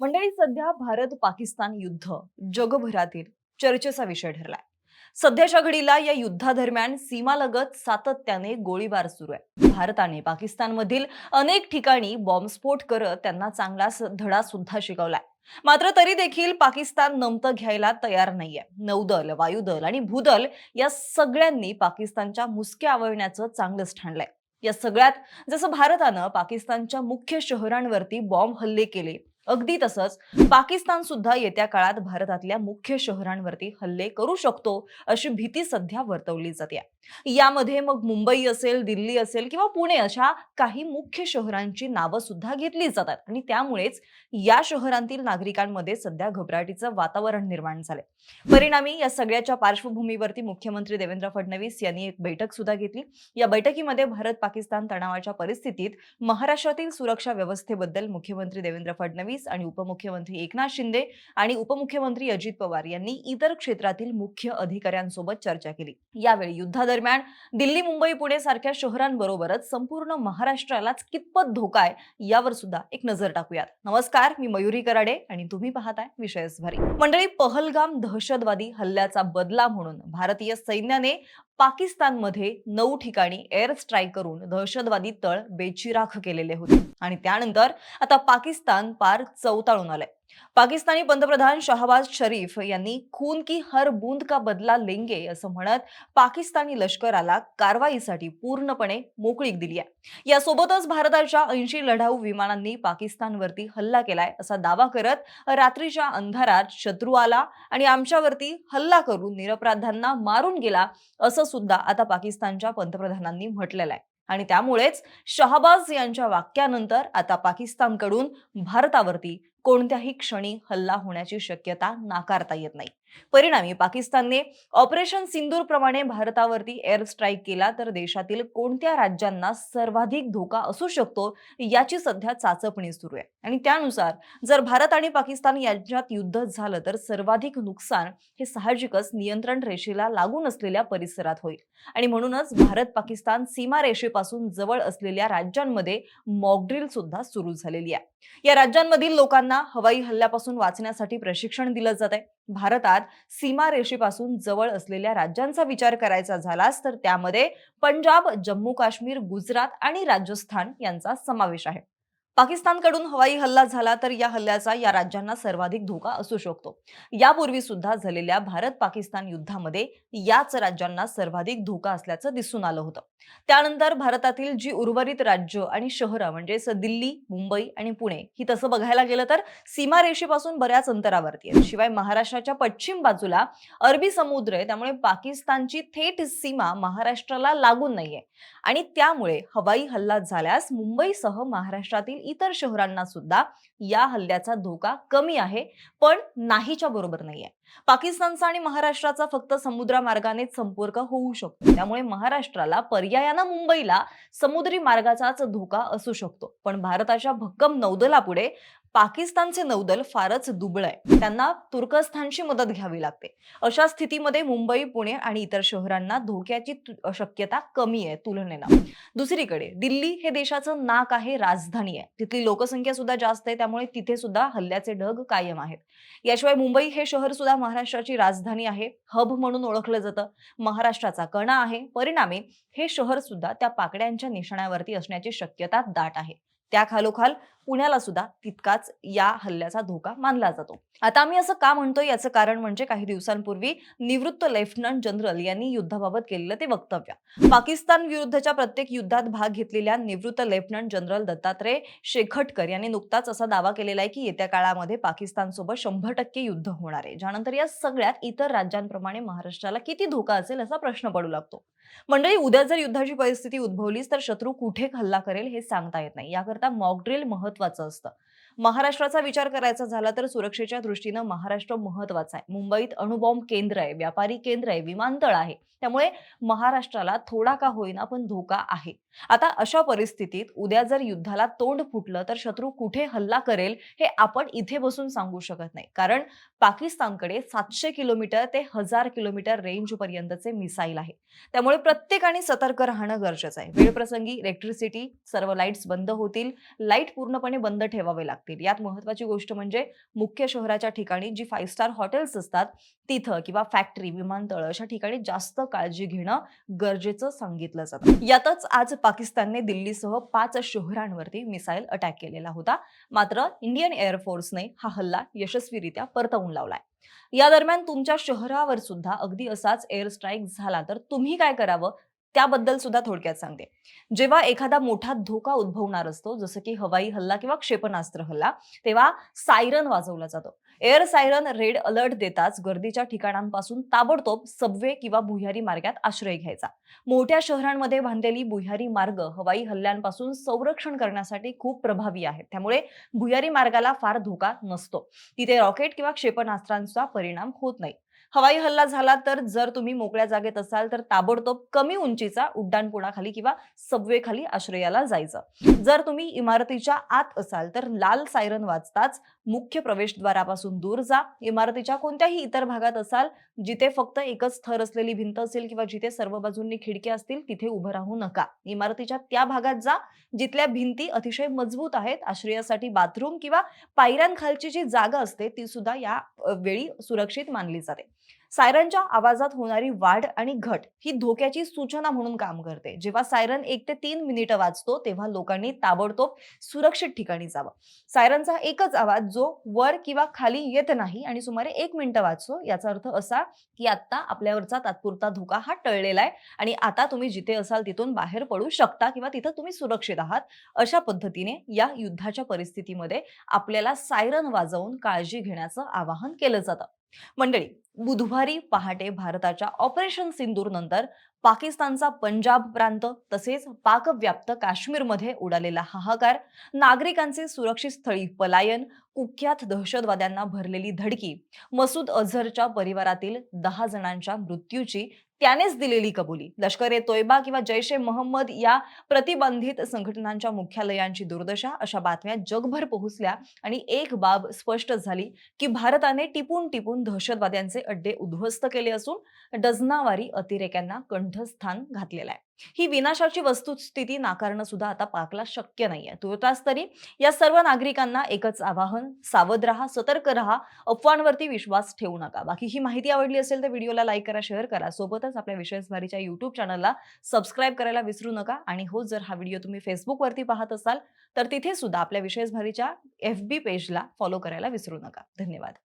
मंडळी सध्या भारत पाकिस्तान युद्ध जगभरातील चर्चेचा विषय ठरलाय. सध्याच्या घडीला या युद्धादरम्यान सीमालगत सातत्याने गोळीबार सुरू आहे. भारताने पाकिस्तानमधील अनेक ठिकाणी बॉम्बस्फोट करत त्यांना चांगला धडा सुद्धा शिकवलाय. मात्र तरी देखील पाकिस्तान नमतं घ्यायला तयार नाहीये. नौदल वायुदल आणि भूदल या सगळ्यांनी पाकिस्तानच्या मुसक्या आवळण्याचं चांगलंच ठाणलंय. या सगळ्यात जसं भारतानं पाकिस्तानच्या मुख्य शहरांवरती बॉम्ब हल्ले केले अगदी तसंच पाकिस्तान सुद्धा येत्या काळात भारतातल्या मुख्य शहरांवरती हल्ले करू शकतो अशी भीती सध्या वर्तवली जाते. यामध्ये मग मुंबई असेल दिल्ली असेल किंवा पुणे अशा काही मुख्य शहरांची नावं सुद्धा घेतली जातात. आणि त्यामुळेच या शहरांतील नागरिकांमध्ये सध्या घबराटीचं वातावरण निर्माण झाले परिणामी या सगळ्याच्या पार्श्वभूमीवरती मुख्यमंत्री देवेंद्र फडणवीस यांनी एक बैठक सुद्धा घेतली. या बैठकीमध्ये भारत पाकिस्तान तणावाच्या परिस्थितीत महाराष्ट्रातील सुरक्षा व्यवस्थेबद्दल मुख्यमंत्री देवेंद्र फडणवीस आणि उपमुख्यमंत्री एकनाथ शिंदे आणि उपमुख्यमंत्री अजित पवार यांनी इतर क्षेत्रातील मुख्य अधिकाऱ्यांसोबत चर्चा केली. यावेळी दरम्यान दिल्ली मुंबई पुणे सारख्या शहरांबरोबरच संपूर्ण महाराष्ट्रालाच कितपत धोका आहे यावर सुद्धा एक नजर टाकूयात. नमस्कार मी मयुरी कराडे आणि तुम्ही पाहताय विषयच भारी मंडळी पहलगाम दहशतवादी हल्ल्याचा बदला म्हणून भारतीय सैन्याने पाकिस्तानमध्ये नऊ ठिकाणी एअर स्ट्राईक करून दहशतवादी तळ बेचिराख केलेले होते. आणि त्यानंतर आता पाकिस्तान पार चौताळून आलंय. पाकिस्तानी पंतप्रधान शहबाज शरीफ यांनी खून की हर बूंद का बदला लेंगे असं म्हणत पाकिस्तानी लष्कराला कारवाईसाठी पूर्णपणे मोकळीक दिली आहे. यासोबतच भारताच्या ऐंशी लढाऊ विमानांनी पाकिस्तानवरती हल्ला केलाय असा दावा करत रात्रीच्या अंधारात शत्रू आला आणि आमच्यावरती हल्ला करून निरपराधांना मारून गेला असं सुद्धा आता पाकिस्तानच्या पंतप्रधानांनी म्हटलेलं आहे. आणि त्यामुळेच शहबाज यांच्या वाक्यानंतर आता पाकिस्तानकडून भारतावरती कोणत्याही क्षणी हल्ला होण्याची शक्यता नाकारता येत नाही. परिणामी पाकिस्तानने ऑपरेशन सिंदूर प्रमाणे भारतावरती एअर स्ट्राईक केला तर देशातील कोणत्या राज्यांना सर्वाधिक धोका असू शकतो याची सध्या चाचपणी सुरू आहे. आणि त्यानुसार जर भारत आणि पाकिस्तान यांच्यात युद्ध झालं तर सर्वाधिक नुकसान हे साहजिकच नियंत्रण रेषेला लागून असलेल्या परिसरात होईल. आणि म्हणूनच भारत पाकिस्तान सीमा रेषेपासून जवळ असलेल्या राज्यांमध्ये मॉकड्रिल सुद्धा सुरू झालेली आहे. या राज्यांमधील लोकांना हवाई हल्ल्यापासून वाचण्यासाठी प्रशिक्षण दिलं जात आहे. भारतात सीमारेषेपासून जवळ असलेल्या राज्यांचा विचार करायचा झालास तर त्यामध्ये पंजाब जम्मू काश्मीर गुजरात आणि राजस्थान यांचा समावेश आहे. पाकिस्तानकडून हवाई हल्ला झाला तर या हल्ल्याचा या राज्यांना सर्वाधिक धोका असू शकतो. यापूर्वी सुद्धा झालेल्या भारत पाकिस्तान युद्धामध्ये याच राज्यांना सर्वाधिक धोका असल्याचं दिसून आलं होतं. त्यानंतर भारतातील जी उर्वरित राज्य आणि शहरं म्हणजेच दिल्ली मुंबई आणि पुणे ही तसं बघायला गेलं तर सीमारेषेपासून बऱ्याच अंतरावरती आहे शिवाय महाराष्ट्राच्या पश्चिम बाजूला अरबी समुद्र आहे त्यामुळे पाकिस्तानची थेट सीमा महाराष्ट्राला लागून नाहीये. आणि त्यामुळे हवाई हल्ला झाल्यास मुंबईसह महाराष्ट्रातील इतर शहरांना सुद्धा या हल्ल्याचा धोका कमी आहे पण नाहीच्या बरोबर नाहीये. पाकिस्तानचा आणि महाराष्ट्राचा फक्त समुद्रमार्गानेच संपर्क होऊ शकतो. त्यामुळे महाराष्ट्राला पर्यायानं मुंबईला समुद्री मार्गाचाच धोका असू शकतो. पण भारताच्या भक्कम नौदलापुढे पाकिस्तानचे नौदल फारच दुबळ आहे. त्यांना तुर्कस्थानची मदत घ्यावी लागते. अशा स्थितीमध्ये मुंबई पुणे आणि इतर शहरांना धोक्याची शक्यता कमी आहे तुलनेनं. दुसरीकडे दिल्ली हे देशाचं नाक आहे राजधानी आहे. तिथली लोकसंख्या सुद्धा जास्त आहे त्यामुळे तिथे सुद्धा हल्ल्याचे ढग कायम आहेत. याशिवाय मुंबई हे शहर सुद्धा महाराष्ट्राची राजधानी आहे हब म्हणून ओळखलं जातं. महाराष्ट्राचा कणा आहे परिणामी हे शहर सुद्धा त्या पाकड्यांच्या निशाण्यावरती असण्याची शक्यता दाट आहे. त्या खालोखाल पुण्याला सुद्धा तितकाच या हल्ल्याचा धोका मानला जातो. आता आम्ही असं का म्हणतोय? याचं कारण म्हणजे काही दिवसांपूर्वी निवृत्त लेफ्टनंट जनरल यांनी युद्धाबाबत केलेलं ते वक्तव्य. पाकिस्तान विरुद्धच्या प्रत्येक युद्धात भाग घेतलेल्या निवृत्त लेफ्टनंट जनरल दत्तात्रय शेखटकर यांनी नुकताच असा दावा केलेला आहे की येत्या काळामध्ये पाकिस्तानसोबत शंभर टक्के युद्ध होणार आहे. ज्यानंतर या सगळ्यात इतर राज्यांप्रमाणे महाराष्ट्राला किती धोका असेल असा प्रश्न पडू लागतो. मंडळी उद्या जर युद्धाची परिस्थिती उद्भवलीच तर शत्रू कुठे हल्ला करेल हे सांगता येत नाही. याकरता मॉकड्रिल महत्वाचं असतं महाराष्ट्राचा विचार करायचा झाला तर सुरक्षेच्या दृष्टीनं महाराष्ट्र महत्त्वाचा आहे. मुंबईत अणुबॉम्ब केंद्र आहे व्यापारी केंद्र आहे विमानतळ आहे. त्यामुळे महाराष्ट्राला थोडा का होईना पण धोका आहे. आता अशा परिस्थितीत उद्या जर युद्धाला तोंड फुटलं तर शत्रू कुठे हल्ला करेल हे आपण इथे बसून सांगू शकत नाही. कारण पाकिस्तानकडे सातशे किलोमीटर ते हजार किलोमीटर रेंज पर्यंतचे मिसाईल आहे. त्यामुळे प्रत्येकाने सतर्क राहणं गरजेचं आहे. वेळप्रसंगी इलेक्ट्रिसिटी सर्व लाईट्स बंद होतील. लाइट पूर्णपणे बंद ठेवावे लागतात लागतील. यात महत्वाची गोष्ट म्हणजे मुख्य शहराच्या ठिकाणी जी फाईव्ह स्टार हॉटेल्स असतात तिथं किंवा फॅक्टरी विमानतळ अशा ठिकाणी जास्त काळजी घेणं गरजेचं सांगितलं जातं. यातच आज पाकिस्तानने दिल्लीसह पाच शहरांवरती मिसाईल अटॅक केलेला होता. मात्र इंडियन एअरफोर्सने हा हल्ला यशस्वीरित्या परतवून लावलाय. या दरम्यान तुमच्या शहरावर सुद्धा अगदी असाच एअर स्ट्राईक झाला तर तुम्ही काय करावं? त्याबद्दल सुद्धा थोडक्यात सांगते. जेव्हा एखादा मोठा धोका उद्भवणार असतो जसं की हवाई हल्ला किंवा क्षेपणास्त्र हल्ला तेव्हा सायरन वाजवला जातो. एअर सायरन रेड अलर्ट देताच गर्दीच्या ठिकाणांपासून ताबडतोब सबवे किंवा भुयारी मार्गात आश्रय घ्यायचा. मोठ्या शहरांमध्ये बांधलेली भुयारी मार्ग हवाई हल्ल्यांपासून संरक्षण करण्यासाठी खूप प्रभावी आहेत. त्यामुळे भुयारी मार्गाला फार धोका नसतो. तिथे रॉकेट किंवा क्षेपणास्त्रांचा परिणाम होत नाही. हवाई हल्ला झाला तर जर तुम्ही मोकळ्या जागेत असाल तर ताबडतोब कमी उंचीचा उड्डाणपुणाखाली किंवा सबवे खाली आश्रयाला जायचं. जर तुम्ही इमारतीच्या आत असाल तर लाल सायरन वाजताच मुख्य प्रवेशद्वारापासून दूर जा. इमारतीच्या कोणत्याही इतर भागात असाल जिथे फक्त एकच थर असलेली भिंत असेल किंवा जिथे सर्व बाजूंनी खिडक्या असतील तिथे उभं राहू नका. इमारतीच्या त्या भागात जा जिथल्या भिंती अतिशय मजबूत आहेत. आश्रयासाठी बाथरूम किंवा पायऱ्यांखालची जी जागा असते ती सुद्धा या वेळी सुरक्षित मानली जाते. सायरनच्या आवाजात होणारी वाढ आणि घट ही धोक्याची सूचना म्हणून काम करते. जेव्हा सायरन एक ते तीन मिनिटं वाजतो तेव्हा लोकांनी ताबडतोब सुरक्षित ठिकाणी जावं. सायरनचा एकच आवाज जो वर किंवा खाली येत नाही आणि सुमारे एक मिनिटं वाचतो याचा अर्थ असा की आत्ता आपल्यावरचा तात्पुरता धोका हा टळलेला आहे आणि आता तुम्ही जिथे असाल तिथून बाहेर पडू शकता किंवा तिथं तुम्ही सुरक्षित आहात. अशा पद्धतीने या युद्धाच्या परिस्थितीमध्ये आपल्याला सायरन वाजवून काळजी घेण्याचं आवाहन केलं जातं. मंडळी बुधवारी पहाटे भारताच्या ऑपरेशन सिंदूर नंतर पाकिस्तानचा पंजाब प्रांत तसेच पाकव्याप्त काश्मीरमध्ये उडालेला हाहाकार नागरिकांचे सुरक्षित स्थळी पलायन कुख्यात दहशतवाद्यांना भरलेली धडकी मसूद अझहरच्या परिवारातील दहा जणांच्या मृत्यूची त्यानेच दिलेली कबुली. लष्कर ए तोयबा किंवा जैश ए मोहम्मद या प्रतिबंधित संघटनांच्या मुख्यालयांची दुर्दशा अशा बातम्या जगभर पोहोचल्या आणि एक बाब स्पष्ट झाली की भारताने टिपून टिपून दहशतवाद्यांचे अड्डे उद्ध्वस्त केले असून डझनावारी अतिरेक्यांना कंठस्थान घातलेलं आहे. ही विनाशाची वस्तुस्थिती नाकारणं सुद्धा आता पाकला शक्य नाहीये. तुर्तास तरी या सर्व नागरिकांना एकच आवाहन सावध राहा सतर्क राहा अफवांवरती विश्वास ठेवू नका. बाकी ही माहिती आवडली असेल तर व्हिडिओला लाईक करा शेअर करा. सोबतच आपल्या विशेषभारीच्या युट्यूब चॅनलला सबस्क्राईब करायला विसरू नका. आणि हो जर हा व्हिडिओ तुम्ही फेसबुकवरती पाहत असाल तर तिथे सुद्धा आपल्या विशेषभारीच्या एफ बी पेजला फॉलो करायला विसरू नका. धन्यवाद.